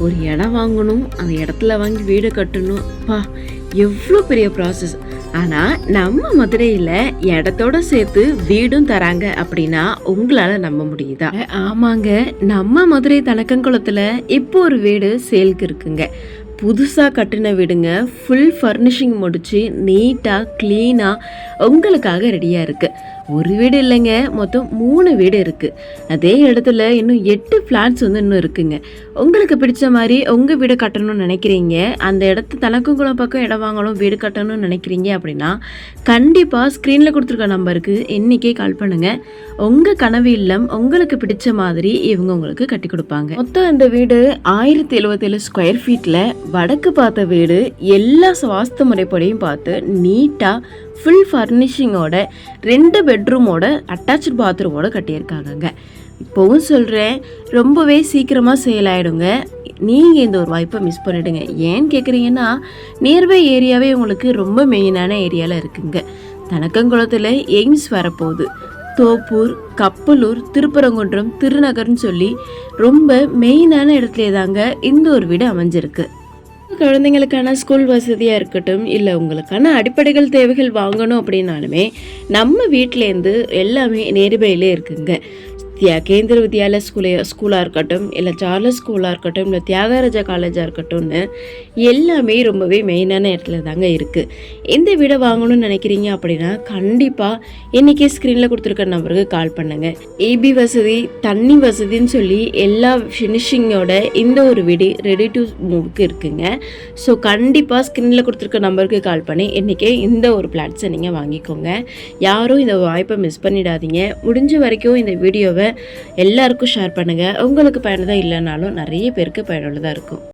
ஒரு இடம் வாங்கணும் அந்த இடத்துல வாங்கி வீடு கட்டணும். பா எவ்வளோ பெரிய ப்ராசஸ் ஆனால் நம்ம மதுரையில் இடத்தோட சேர்த்து வீடும் தராங்க அப்படின்னா உங்களால் நம்ப முடியுதா? ஆமாங்க. நம்ம மதுரை தலக்கங்குளத்தில் இப்போ ஒரு வீடு சேல்க்கு இருக்குங்க. புதுசாக கட்டின வீடுங்க. ஃபுல் ஃபர்னிஷிங் முடித்து நீட்டாக க்ளீனாக உங்களுக்காக ரெடியாக இருக்குது ஒரு வீடு இல்லைங்க மொத்தம் மூணு வீடு இருக்குது அதே இடத்துல இன்னும் எட்டு ஃப்ளாட்ஸ் வந்து இன்னும் இருக்குங்க. உங்களுக்கு பிடிச்ச மாதிரி உங்கள் வீடு கட்டணும்னு நினைக்கிறீங்க அந்த இடத்து தலக்குங்குளம் பக்கம் இடம் வாங்கணும் வீடு கட்டணும்னு நினைக்கிறீங்க அப்படின்னா கண்டிப்பாக ஸ்க்ரீனில் கொடுத்துருக்க நம்பருக்கு இன்றைக்கே கால் பண்ணுங்கள் உங்கள் கனவு இல்லம் உங்களுக்கு பிடிச்ச மாதிரி இவங்க உங்களுக்கு கட்டி கொடுப்பாங்க. மொத்தம் இந்த வீடு ஆயிரத்தி எழுபத்தேழு ஸ்கொயர் ஃபீட்டில் வடக்கு பார்த்த வீடு எல்லா சுவாஸ்து முறைப்படியும் பார்த்து நீட்டாக ஃபுல் ஃபர்னிஷிங்கோட ரெண்டு பெட்ரூமோட அட்டாச்சு பாத்ரூமோட கட்டியிருக்காங்கங்க. இப்போவும் சொல்கிறேன் ரொம்பவே சீக்கிரமாக சேல் ஆகிடுங்க நீங்கள் இந்த ஒரு வாய்ப்பை மிஸ் பண்ணிவிடுங்க ஏன்னு கேட்குறீங்கன்னா நியர்பை ஏரியாவே உங்களுக்கு ரொம்ப மெயினான ஏரியாவில் இருக்குங்க. தனக்கங்குளத்தில் எய்ம்ஸ் வரப்போகுது. தோப்பூர் கப்பலூர் திருப்பரங்குன்றம் திருநகர்னு சொல்லி ரொம்ப மெயினான இடத்துல தாங்க இந்த ஒரு வீடு அமைஞ்சிருக்கு. குழந்தைங்களுக்கான ஸ்கூல் வசதியாக இருக்கட்டும் இல்லை உங்களுக்கான அடிப்படைகள் தேவைகள் வாங்கணும் அப்படின்னாலுமே நம்ம வீட்டிலேருந்து எல்லாமே நேர்பையிலே இருக்குங்க. தியா கேந்திர வித்யாலய ஸ்கூலே ஸ்கூலாக இருக்கட்டும் இல்லை சார்லஸ் ஸ்கூலாக இருக்கட்டும் இல்லை தியாகராஜா காலேஜாக இருக்கட்டும்னு எல்லாமே ரொம்பவே மெயினான இடத்துல தாங்க இருக்குது எந்த வீடை வாங்கணும்னு நினைக்கிறீங்க அப்படின்னா கண்டிப்பாக இன்றைக்கி ஸ்க்ரீனில் கொடுத்துருக்க நம்பருக்கு கால் பண்ணுங்கள் ஏபி வசதி தண்ணி வசதின்னு சொல்லி எல்லா ஃபினிஷிங்கோட இந்த ஒரு வீடு ரெடி டு மூவ்க்கு இருக்குங்க. ஸோ கண்டிப்பாக ஸ்க்ரீனில் கொடுத்துருக்க நம்பருக்கு கால் பண்ணி இன்றைக்கே இந்த ஒரு பிளாட்ஸை நீங்கள் வாங்கிக்கோங்க. யாரும் இந்த வாய்ப்பை மிஸ் பண்ணிடாதீங்க. முடிஞ்ச வரைக்கும் இந்த வீடியோவை எல்லாருக்கும் ஷேர் பண்ணுங்கள் உங்களுக்கு பயனுள்ளதாக இல்லைனாலும் நிறைய பேருக்கு பயனுள்ளதாக இருக்கும்.